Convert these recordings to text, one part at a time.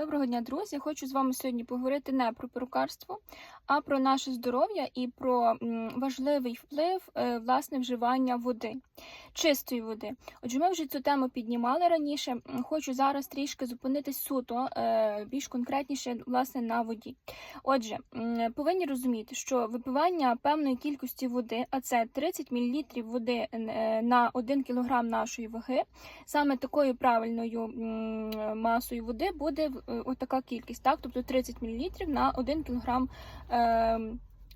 Доброго дня, друзі! Хочу з вами сьогодні поговорити не про перукарство, а про наше здоров'я і про важливий вплив е, власне вживання води, чистої води. Отже, ми вже цю тему піднімали раніше. Хочу зараз трішки зупинитись суто, е, більш конкретніше власне на воді. Отже, повинні розуміти, що випивання певної кількості води, а це 30 мл води е, на 1 кг нашої ваги, саме такою правильною масою води буде е, отака кількість, так? Тобто 30 мл на 1 кг е,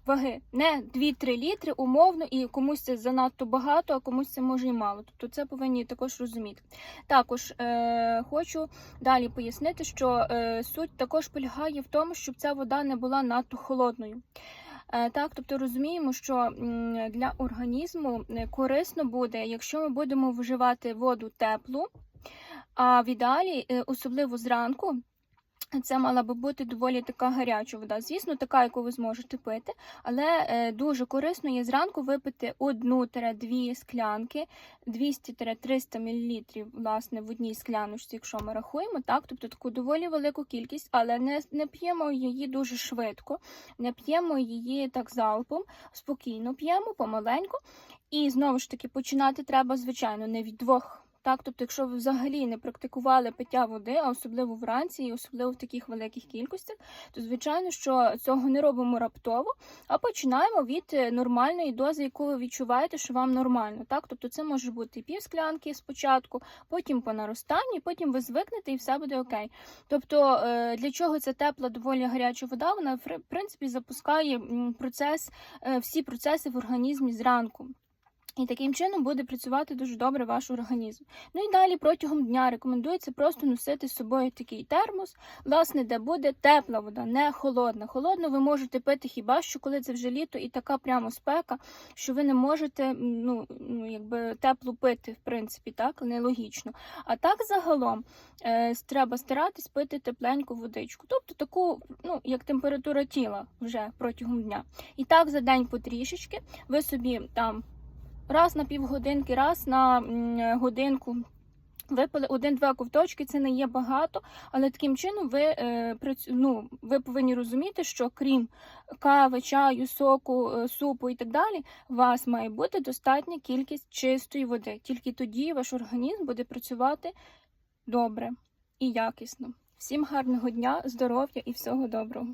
ваги. Не 2-3 літри умовно, і комусь це занадто багато, а комусь це може і мало. Тобто це повинні також розуміти. Також е, хочу далі пояснити, що е, суть також полягає в тому, щоб ця вода не була надто холодною. Е, Так, тобто розуміємо, що для організму е, корисно буде, якщо ми будемо вживати воду теплу, а в ідеалі, е, особливо зранку, це мала би бути доволі така гаряча вода. Звісно, така, яку ви зможете пити, але е, дуже корисно є зранку випити 1-2 склянки 200-300 мл власне, в одній скляночці, якщо ми рахуємо, так, тобто таку доволі велику кількість, але не, не п'ємо її дуже швидко, не п'ємо її так залпом, спокійно п'ємо помаленьку. І знову ж таки починати треба, звичайно, не від двох. Так, тобто, якщо ви взагалі не практикували пиття води, а особливо вранці, і особливо в таких великих кількостях, то звичайно, що цього не робимо раптово, а починаємо від е, нормальної дози, яку ви відчуваєте, що вам нормально. Так, тобто це може бути пів склянки спочатку, потім по наростанню, потім ви звикнете і все буде окей. Тобто, е, для чого ця тепла, доволі гаряча вода? Вона в принципі запускає процес, е, всі процеси в організмі зранку. І таким чином буде працювати дуже добре ваш організм. Ну і далі протягом дня рекомендується просто носити з собою такий термос, власне, де буде тепла вода, не холодна. Холодну ви можете пити хіба що коли це вже літо і така прямо спека, що ви не можете ну, ну, якби теплу пити, в принципі, так, нелогічно. А так загалом е, треба старатись пити тепленьку водичку, тобто таку, ну, як температура тіла вже протягом дня. І так за день потрішечки ви собі там раз на півгодинки, раз на годинку. Випили один-два ковточки, це не є багато, але таким чином ви, е, ну, ви повинні розуміти, що крім кави, чаю, соку, е, супу і так далі, у вас має бути достатня кількість чистої води. Тільки тоді ваш організм буде працювати добре і якісно. Всім гарного дня, здоров'я і всього доброго!